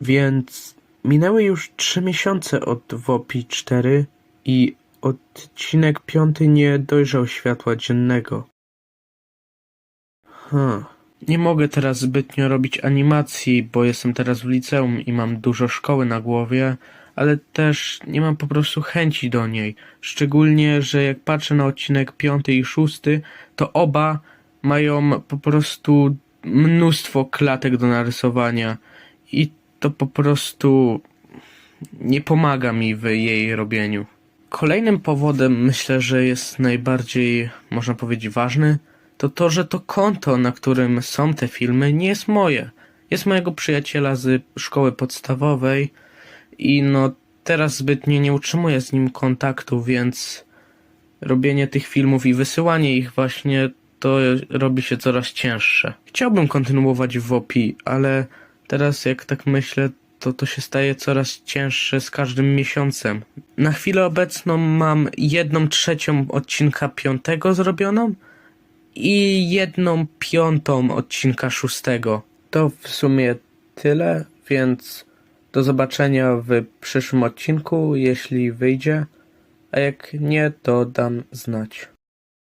Więc minęły już trzy miesiące od WOPI 4 i odcinek piąty nie dojrzał światła dziennego. Hmm. Nie mogę teraz zbytnio robić animacji, bo jestem teraz w liceum i mam dużo szkoły na głowie, ale też nie mam po prostu chęci do niej. Szczególnie, że jak patrzę na odcinek piąty i szósty, to oba mają po prostu mnóstwo klatek do narysowania i to po prostu nie pomaga mi w jej robieniu. Kolejnym powodem, myślę, że jest najbardziej, można powiedzieć, ważny, to to, że to konto, na którym są te filmy, nie jest moje. Jest mojego przyjaciela z szkoły podstawowej i no teraz zbytnio nie utrzymuję z nim kontaktu, więc robienie tych filmów i wysyłanie ich właśnie to robi się coraz cięższe. Chciałbym kontynuować w OPI, ale teraz jak tak myślę, to to się staje coraz cięższe z każdym miesiącem. Na chwilę obecną mam jedną trzecią odcinka piątego zrobioną i jedną piątą odcinka szóstego. To w sumie tyle, więc do zobaczenia w przyszłym odcinku, jeśli wyjdzie, a jak nie, to dam znać.